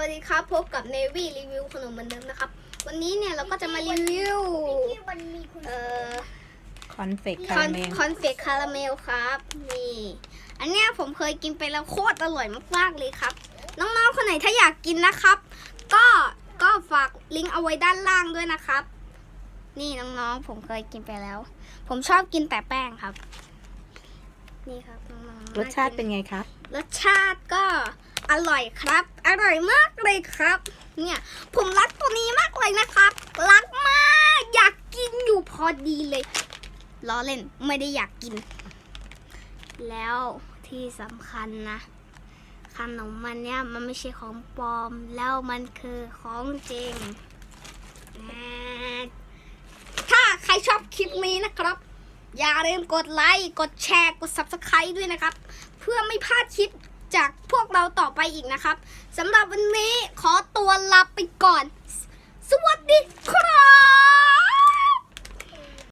วัสดีครับ พบกับเนวี่รีวิวขนมเหมือนเดิมนะครับ วันนี้เนี่ยเราก็จะมารีวิวที่มันมีคุณเอ่อคอนเฟกคคาอรานเมลคอนเฟกคาราเมลครับนี่อันเนี้ยผมเคยกินไปแล้วโคตรอร่อยมากๆเลยครับ น้องๆคนไหนถ้าอยากกินนะครับ ก็ก็ฝากลิงก์เอาไว้ด้านล่างด้วยนะครับ นี่น้องๆผมเคยกินไปแล้ว ผมชอบกินแต่แป้งครับ นี่ครับน้องๆรสชาติเป็นไงครับรสชาติก็ อร่อยครับ อร่อยมากเลยครับ เนี่ยผมรักตัวนี้มากเลยนะครับ รักมาก อยากกินอยู่พอดีเลยล้อเล่นไม่ได้อยากกิน แล้วที่สำคัญนะขนมมันเนี่ยมันไม่ใช่ของปลอม แล้วมันคือของจริง ถ้าใครชอบคลิปนี้นะครับ อย่าลืมกดไลค์ กดแชร์ กด Subscribe ด้วยนะครับ เพื่อไม่พลาดคลิป จากพวกเราต่อไปอีกนะครับสำหรับวันนี้ขอตัวลาไปก่อน สวัสดีครับ